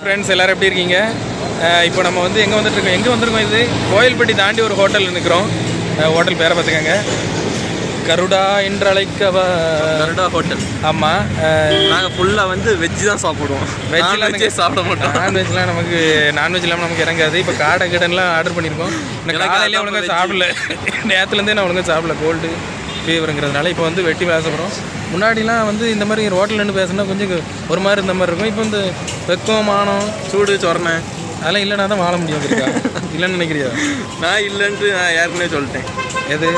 Friends எல்லாரும் எப்படி இருக்கீங்க? இப்போ நம்ம வந்து எங்கே வந்துட்டு இருக்கோம் எங்கே வந்திருக்கோம் இது? கோயில்பட்டி தாண்டி ஒரு ஹோட்டலில் நிற்கிறோம் ஹோட்டல் பேரை பார்த்துக்கங்க. கருடா என்று அழைக்கவா கருடா ஹோட்டல் ஆமாம் நாங்கள் ஃபுல்லாக வந்து வெஜ் தான் சாப்பிடுவோம். வெஜ்லாம் வெஜ்ஜே சாப்பிட மாட்டோம். நான்வெஜ்லாம் நமக்கு நான்வெஜ் இல்லாமல் நமக்கு இறங்காது. இப்போ காடை கிடன்லாம் ஆர்டர் பண்ணியிருக்கோம். காலையிலே ஒழுங்காக. சாப்பிடல. நேரத்துலேருந்தே நான் ஒழுங்காக சாப்பிடல. கோல்டு ஃபீவருங்கிறதுனால இப்போ வந்து வெட்டி பேச போகிறோம் முன்னாடிலாம் வந்து இந்த மாதிரி ரோட்டில் நின்று பேசினா கொஞ்சம் ஒரு மாதிரி இந்த மாதிரி இருக்கும். இப்போ இந்த வெக்கம் மானம் சூடு சொரணை அதெல்லாம் இல்லைனா தான் வாழ முடியும் இல்லைன்னு நினைக்கிறியா? நான் இல்லைன்ட்டு நான் ஏற்கனவே சொல்லிட்டேன். எது?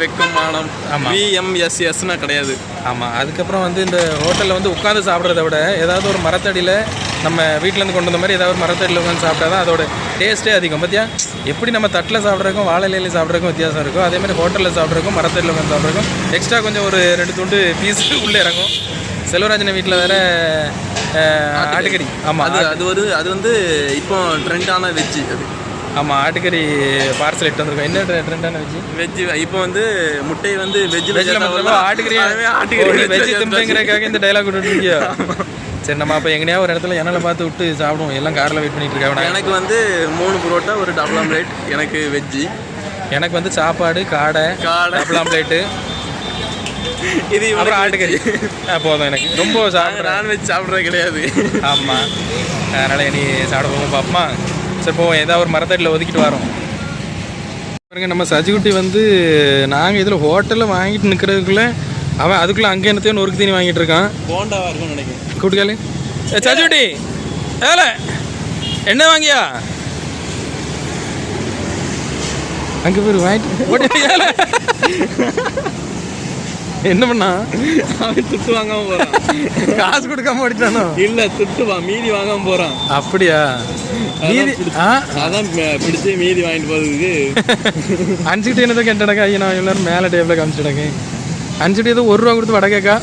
வெக்கம் மானம். ஆமா. விஎம்எஸ்எஸ்னா கிடையாது. ஆமாம் அதுக்கப்புறம் வந்து இந்த ஹோட்டலில் வந்து உட்காந்து சாப்பிட்றத விட ஏதாவது ஒரு மரத்தடியில் நம்ம வீட்டிலேருந்து கொண்டு வந்த மாதிரி ஏதாவது மரத்தடியில் உட்காந்து சாப்பிட்டா தான் அதோட டேஸ்ட்டே அதிகம். பார்த்தியா எப்படி நம்ம தட்டில் சாப்பிட்றதுக்கும் வாழை இலையில சாப்பிட்றதுக்கும் வித்தியாசம் இருக்கும். அதே மாதிரி ஹோட்டலில் சாப்பிட்றதுக்கும் மரத்தடியில் உட்காந்து சாப்பிட்றதுக்கும் எக்ஸ்ட்ரா கொஞ்சம் ஒரு ரெண்டு துண்டு பீஸ் உள்ளே இறங்கும். செல்வராஜன் வீட்டில் வேற ஆட்டுக்கறி. ஆமாம் அது அது ஒரு அது வந்து இப்போ ட்ரெண்டான வெஜ் அது. ஆமாம் ஆட்டுக்கறி பார்சல் எடுத்து வந்திருக்கோம். என்ன ட்ரெண்டான வெஜ் இப்போ வந்து முட்டை வந்து வெஜ் வெஜ்ஜில் ஆட்டுக்கறி ஆட்டுக்கறி வெஜ் திம்புங்கிறதுக்காக இந்த டைலாக் விட்டுருக்கியா சரி நம்ம அப்போ எங்கனையா ஒரு இடத்துல எண்ணெயில் பார்த்து விட்டு சாப்பிடுவோம். எல்லாம் காரில் வெயிட் பண்ணிட்டு இருக்காங்க எனக்கு வந்து மூணு புரோட்டா ஒரு டபுள் ஆம்லேட் எனக்கு வெஜ்ஜி எனக்கு வந்து சாப்பாடு காடை காடை. டபுள் ஆம்லேட்டு இது அப்புறம் ஆட்டுக்கறி. போதும் எனக்கு. ரொம்ப சாப்பிட்றேன். நான்வெஜ் சாப்பிட்றது கிடையாது. ஆமாம் அதனால் நீ சாப்பிட போவோம் பாப்பமா? சரி போவோம். ஏதாவது ஒரு மரத்தடியில் ஒதுக்கிட்டு வரோம். பாருங்க நம்ம சஜிகுட்டி வந்து நாங்கள் இதில் ஹோட்டலில் வாங்கிட்டு நிற்கிறதுக்குள்ளே அவன் அதுக்குள்ளே அங்கே என்னத்தையும் நொறுக்கு தீனி வாங்கிட்டு இருக்கான். போண்டாவா இருக்கும்னு நினைக்கிறேன். ஏ சஜிகுட்டி ஏல என்ன வாங்கியா? அங்கே போய் வாங்கிட்டு. என்ன பண்ணா? அவன் துட்டு வாங்காம போறான். காசு கொடுக்காம ஓடிட்டானோ? இல்ல துட்டு வா மீதி வாங்காம போறான். அப்படியா? மீதி அதான் பிடிச்சு மீதி வாங்கிட்டு போறதுக்கு. அனுப்பிச்சுட்டு என்னதான் கேட்டடக்கா ஐயா நான் எல்லாரும் மேலே டேபிளில் காமிச்சிடங்க அனுப்பிச்சுட்டு ஏதோ ஒரு ரூபா கொடுத்து வடை கேக்கா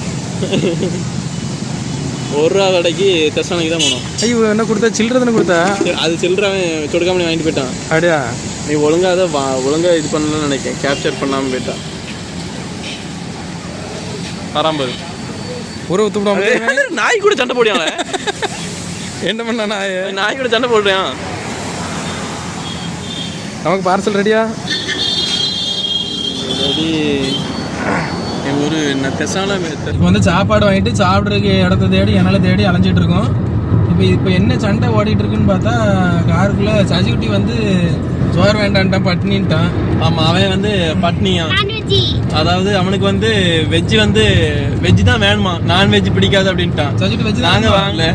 ஒரு ரூபா கடைக்கு தெசனாக்கு தான் போனோம். ஐயோ என்ன கொடுத்தா? சில்லறை தானே கொடுத்தா? அது சில்லறவன் சொடுக்காம வாங்கிட்டு போயிட்டான். அப்படியா? நீ ஒழுங்கா அதை வா ஒழுங்கா இது பண்ணலன்னு நினைக்கிறேன். கேப்சர் பண்ணாம போயிட்டான். பராம்பரு ஊரை ஊத்து விடாம நாய் கூட சண்டை போடுவாங்க என்ன பண்ணா நாய? நாய் கூட சண்டை போடுறான். நமக்கு பார்சல் ரெடியா ரெடி ஒரு தெசான இப்போ வந்து சாப்பாடு வாங்கிட்டு சாப்பிட்றதுக்கு இடத்த தேடி என்னால் தேடி அலைஞ்சிட்டு இருக்கோம். இப்போ இப்போ என்ன சண்டை ஓடிட்டு இருக்குன்னு பார்த்தா காருக்குள்ளே சஜிகுட்டி வந்து சோறு வேண்டான்ட்டான் பட்னின்ட்டான். ஆமா அவன் வந்து பட்னியா? அதாவது அவனுக்கு வந்து வெஜ் வந்து வெஜ் தான் வேணுமா? நான்வெஜ் பிடிக்காது அப்படின்ட்டான். சஜிகுட்டி வச்சு நாங்க வாங்கல.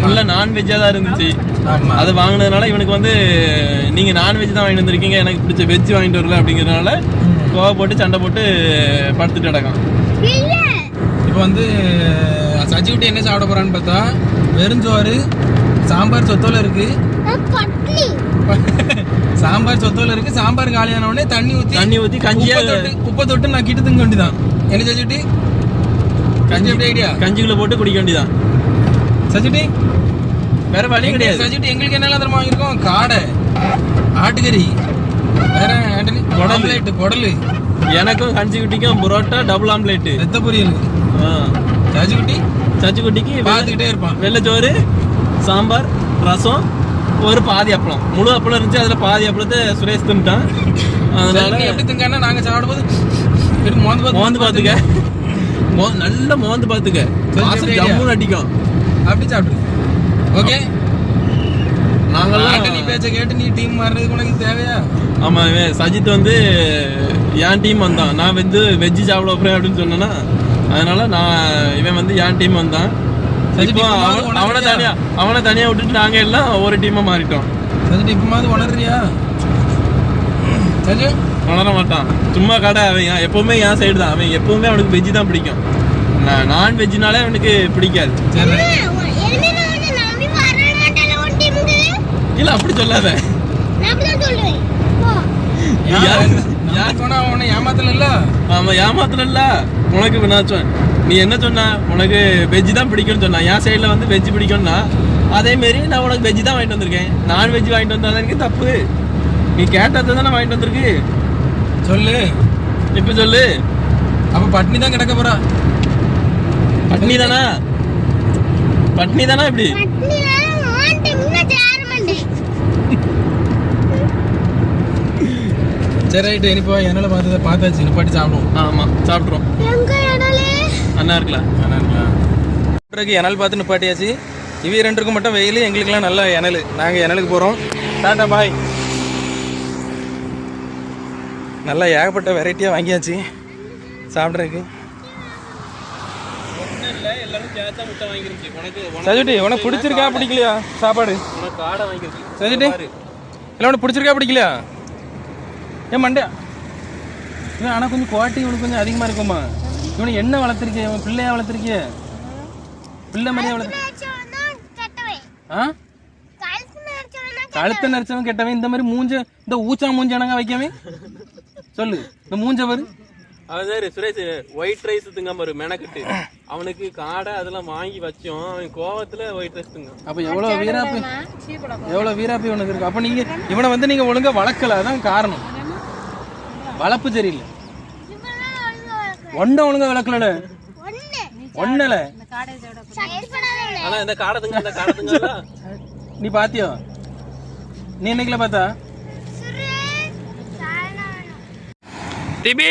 ஃபுல்லா நான்வெஜ்ஜா தான் இருந்துச்சு. ஆமாம் அது வாங்கினதுனால இவனுக்கு வந்து நீங்க நான்வெஜ் தான் வாங்கிட்டு வந்திருக்கீங்க எனக்கு பிடிச்ச வெஜ் வாங்கிட்டு வரல அப்படிங்கறதுனால கோவ போட்டு சண்டை போட்டு படுத்துட்டு கிடக்கான். இப்போ வந்து சஜிகுட்டி என்ன சாப்பிட போறான்னு பார்த்தா வெறுஞ்சோறு சாம்பார் சொத்தோல இருக்கு. சாம்பார் சொத்தோல இருக்கு சாம்பார் காலியான உடனே தண்ணி ஊத்தி தண்ணி ஊத்தி கஞ்சியா உப்பை தொட்டு நான் கிட்ட திங்க வேண்டியதான் என்ன சஜிகுட்டி கஞ்சி எப்படி ஐடியா கஞ்சிக்குள்ள போட்டு குடிக்க வேண்டியதான் சஜிகுட்டி வேற வழி கிடையாது. சஜிகுட்டி எங்களுக்கு என்னெல்லாம் தெரியுமா வாங்கியிருக்கோம்? காடை ஆட்டுக்கறி. வேற ஆண்டனி குடல். குடலு. எனக்கும் கஞ்சி குட்டிக்கும் புரோட்டா டபுள் ஆம்லேட் ரத்த பொரியல். சஜிகுட்டி சச்சி குட்டிக்கு பார்த்துக்கிட்டே இருப்பான். வெள்ளைச்சோறு சாம்பார் ரசம் ஒரு பாதி அப்பளம். முழு அப்பளம் இருந்துச்சு அதுல பாதி அப்பளத்தை சுரேஷ் தின்ட்டான் அதனால எப்படி திங்கானா நாங்க சாப்பிடும்போது வெறும் மோந்து மோந்து பாத்துக்க மோ- நல்லா மோந்து எப்படி ஜம்முன்னு அடிக்கும். அப்படி சாப்பிடு. ஓகே? நாங்கெல்லாம் ஆட்ட நீ பேச்ச கேட்டு நீ டீம் மாறினதுக்கு உனக்கு தேவையா? ஆமா இவன் சஜித் வந்து என் டீம் வந்தான். நான் வந்து வெஜ்ஜு சாப்பிட போறேன் அப்படின்னு சொன்னேன்னா அதனால நான் இவன் வந்து என் டீம் வந்தான். சஜித் இப்போ அவன்-? தனியா அவனை தனியா விட்டுட்டு நாங்க எல்லாம் ஒரு டீமா மாறிட்டோம். சஜிட்டு இப்பமாவது உணர்றியா? சஜு வளர மாட்டான். சும்மா கடை அவன் எப்பவுமே என் சைடு தான். அவன் எப்பவுமே அவனுக்கு வெஜ்ஜு தான் பிடிக்கும். நான் நான் வெஜ்ஜுனாலே அவனுக்கு பிடிக்காது. சரி. இல்ல அப்படி சொல்லாத. உனக்கு நான் நீ என்ன சொன்ன? உனக்கு வெஜ் தான் பிடிக்கும்னு சொன்னா. என் சைடில் வந்து வெஜ் பிடிக்கும்னா அதே மாரி நான் உனக்கு வெஜ் தான் வாங்கிட்டு வந்திருக்கேன். நான் வெஜ் வாங்கிட்டு எனக்கு தப்பு. நீ கேட்டதை தானே வாங்கிட்டு வந்திருக்கு. சொல்லு. இப்போ சொல்லு. அப்ப பட்னி தான் கிடக்க போறா. பட்னி தானா? பட்னி தானா இப்படி பட்னி வேற மாட்டேன் சரி ரைட்டு இனிப்போ என்னால பார்த்ததை பார்த்தாச்சு. நிப்பாட்டி சாப்பிடுவோம். ஆமா சாப்பிட்றோம் எங்க இடலே அண்ணா இருக்கலாம் பிறகு எனல் பார்த்து நிப்பாட்டியாச்சு. இவ ரெண்டுக்கும் மட்டும் வெயில் எங்களுக்கெல்லாம் நல்ல எனல் நாங்கள் எனலுக்கு போகிறோம் டாட்டா பாய் நல்லா ஏகப்பட்ட வெரைட்டியாக வாங்கியாச்சு. சாப்பிட்றதுக்கு. சஜிட்டி உனக்கு பிடிச்சிருக்கா பிடிக்கலையா? சாப்பாடு? சஜிட்டி இல்லை உனக்கு பிடிச்சிருக்கா பிடிக்கலையா? ஏன் மண்டே? இவன் ஆனால் கொஞ்சம் குவாலிட்டி இவனுக்கு கொஞ்சம் அதிகமாக இருக்குமா இவனை என்ன வளர்த்துருக்கிய? இவன் பிள்ளையா வளர்த்துருக்கிய? பிள்ளை மாதிரியா வளர்த்து ஆ? கழுத்து நரைச்சவன் கெட்டவன். இந்த மாதிரி மூஞ்ச இந்த ஊச்சா மூஞ்ச எனங்க வைக்கவன் சொல்லு. இந்த மூஞ்ச பாரு. அவன் சரி சுரேஷ் ஒயிட் ரைஸ் திங்க பாரு மெனக்கட்டு. அவனுக்கு காடை அதெல்லாம் வாங்கி வச்சோம். அவன் கோவத்துல ஒயிட் ரைஸ் திங்க அப்ப எவ்வளவு வீராப்பி எவ்வளவு வீராப்பி உனக்கு இருக்கு. அப்ப நீங்க இவனை வந்து நீங்க ஒழுங்கா வளர்க்கல. அதான் காரணம். வளர்ப்பு சரியில்லை இவெல்லாம் ஒழுங்கா வளர்க்கல. ஒன்ன ஒழுங்கா வளர்க்கல ஒண்ணு ஒன்னல செயல்படாதவனே. ஆனா இந்த காடை திங்க இந்த காடை திங்க நீ பாத்தியோ நீ என்னைக்குல பார்த்தா. டிபி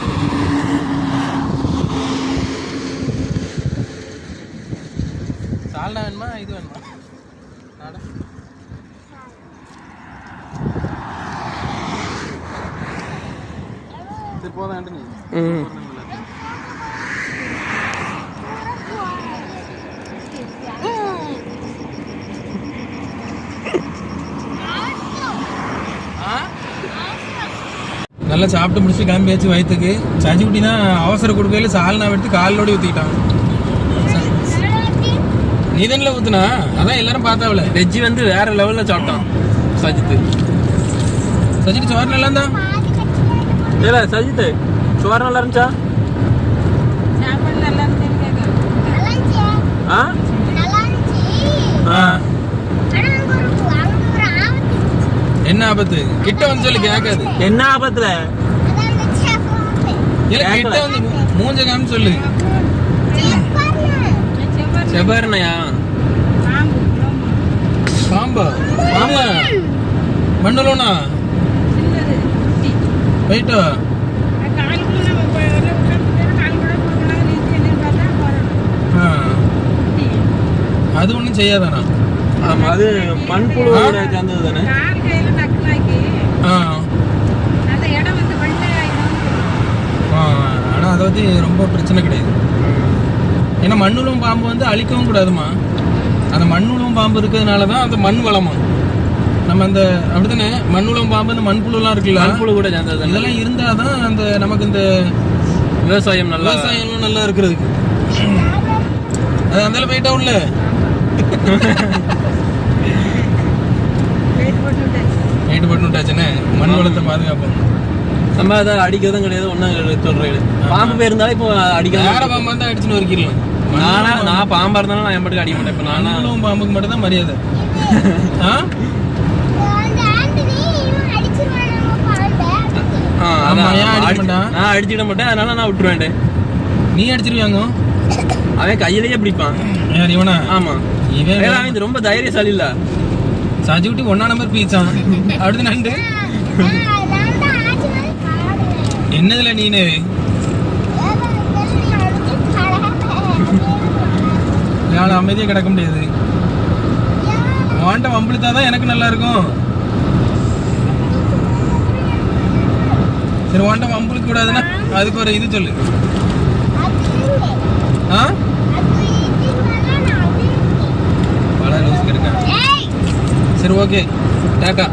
சால்னா வேணுமா இது வேணுமா நாடா சரி போதும் ஆண்டனி நல்லா சாப்பிட்டு முடிச்சுட்டு கிளம்பியாச்சு வயிற்றுக்கு சஜி குட்டி தான் அவசர கொடுக்கையில சால்னா எடுத்து காலோட ஊற்றிக்கிட்டான் நீ தானே ஊத்துனா? அதான் எல்லாரும் பார்த்தாவில வெஜ்ஜி வந்து வேற லெவல்ல சாப்பிட்டான் சஜித் சஜிக்கு சோறு நல்லா இருந்தா? ஏல சஜித் சோறு நல்லா இருந்துச்சா. ஆ. ஆ, என்ன ஆபத்து? கிட்ட வந்து சொல்லி கேட்காது என்ன ஆபத்துல? கிட்ட வந்து மூஞ்ச காமி சொல்லு. செபர்னையா பாம்பா பாம்பா மண்டலோனா? போயிட்டோ ஆ. அது ஒன்றும் செய்யாதானா? ஆமா அது மண்புழு சேர்ந்தது தானே? ஆ. ஆ, ஆனா அதை பத்தி ரொம்ப பிரச்சனை கிடையாது. ஏன்னா மண்ணுளும் பாம்பு வந்து அழிக்கவும் கூடாதுமா அந்த மண்ணுளும் பாம்பு இருக்கிறதுனால தான் அந்த மண் வளமா. நம்ம அந்த அப்படித்தானே? மண்ணுளும் பாம்பு இந்த மண்புழுலாம் இருக்குல்ல? மண்புழு கூட சேர்ந்தது தானே. இதெல்லாம் இருந்தாதான் அந்த நமக்கு இந்த விவசாயம் நல்லா விவசாயம்லாம் நல்லா இருக்கிறதுக்கு. அது அந்த போயிட்டா உள்ள? நைட்டு போட்டு விட்டாச்சுன்னு மண் வளத்தை பாதுகாப்போம் நம்ம அதை அடிக்கிறதும் கிடையாது ஒன்றும் சொல்றேன் பாம்பு பேர் இருந்தாலும் இப்போ வேற அடிக்கலாம் பாம்பா இருந்தா அடிச்சுன்னு வரைக்கிடலாம் நானா நான் பாம்பா இருந்தாலும் நான் என் பாட்டுக்கு அடிக்க மாட்டேன். இப்போ நானா மண்ணுளும் பாம்புக்கு மட்டும் தான் மரியாதை. ஆ? நான் அடிச்சிட மாட்டேன் அதனால நான் விட்டுருவேன் நீ அடிச்சிருவியாங்க? அவன் கையிலேயே பிடிப்பான். இவனா? ஆமா. இவன் ரொம்ப தைரியசாலி இல்ல சாஜி விட்டு ஒன்னா நம்பர் பீச்சான் அடுத்து நண்டு. ஆ, என்னதுல நீனு? நான் அமைதியாக கிடக்க முடியாது. வாண்ட வம்பிழுத்தாதான் எனக்கு நல்லா இருக்கும் சரி வாண்ட வம்பிழுக்க கூடாதுன்னா அதுக்கு ஒரு இது சொல்லு. ஆ அது இதுனால நான் அது இல்லை. பல லூஸ் இருக்கேன் ஏய் சரி ஓகே டாட்டா